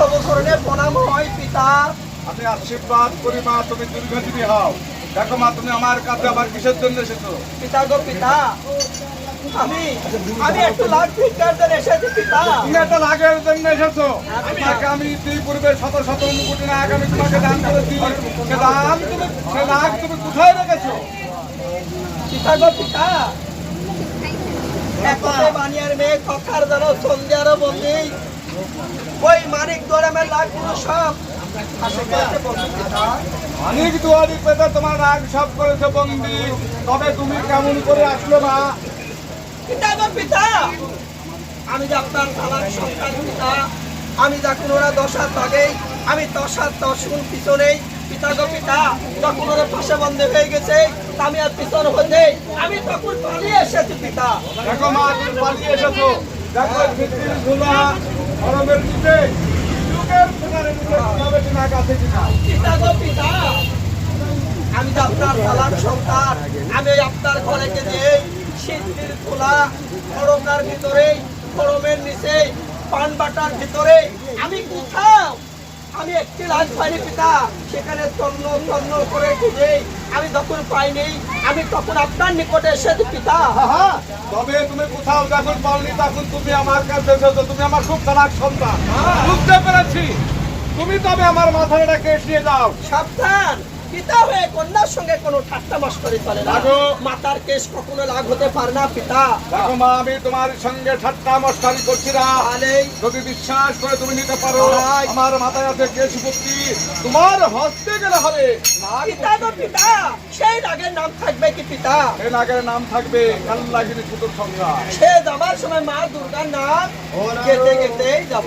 তব প্রণাম হয় পিতা। আমি আশীর্বাদ করি মা তুমি দীর্ঘজীবী হও। দেখো মা তুমি আমার কাছে আবার কিসের জন্য এসেছ? পিতা গো পিতা আমি আমি একটু লাখ ভিক্ষার জন্য এসেছি পিতা। তুমি একটা লাখের জন্য এসেছ। তোমাকে আমি দুই পূর্বে শত শত কোটি টাকা আমি তোমাকে দান করেছি। সে দান তুমি সে লাখ তুমি কোথায় রেখেছো? পিতা গো পিতা একতে বানিয়ার মেয়ে কখার যেন সন্ধ্যারও বন্দি ওই মানিক দোরামের সব। দুয়ারি পেতে তোমার রাগ সব করেছে বন্দি। তবে তুমি কেমন করে আসলো মা? পিতা গো পিতা। আমি যে আপনার তালাক সন্তান পিতা আমি যখন ওরা দশ হাত আগে আমি দশ হাত দশ গুণ পিছনেই। পিতা গো পিতা যখন ওরা পাশে বন্ধ হয়ে গেছে আমি আর পিছন হতে আমি তখন পালিয়ে এসেছি পিতা। দেখো মা তুমি পালিয়ে এসেছ। দেখো কাছে কিনা? পিতা তো পিতা। আমি তো আপনার তালাক সন্তান। আমি আপনার ঘরে গেছে শীতের খড়কার ভিতরে গরমের নিচে পান ভিতরে আমি কোথাও আমি একটি লাশ পাইনি পিতা সেখানে তন্ন তন্ন করে খুঁজে আমি যখন পাইনি। আমি তখন আপনার নিকটে এসেছি পিতা। তবে তুমি কোথাও যখন পাওনি তখন তুমি আমার কাছে এসেছ। তুমি আমার খুব খারাপ সন্তান। বুঝতে পেরেছি। তুমি তবে আমার মাথায় এটা কেস নিয়ে যাও। সাবধান। পিতা হয়ে কন্যার সঙ্গে কোনো ঠাট্টা মাস্টারি চলে না। মাতার কেস কখনো লাভ হতে পারে না পিতা। দেখো মা আমি তোমার সঙ্গে ঠাট্টা মস্তানি করছি না। যদি বিশ্বাস করে তুমি নিতে পারো। আমার মাথায় আছে কেশ বুদ্ধি তোমার হস্তে গেলে হবে। পিতা তো পিতা। সেই রাগের নাম থাকবে কি পিতা? সে নাগের নাম থাকবে কাল্লাগিনী সুদূর সংখ্যা সে যাবার সময় মা দুর্গার নাম গেতে গেতেই যাব।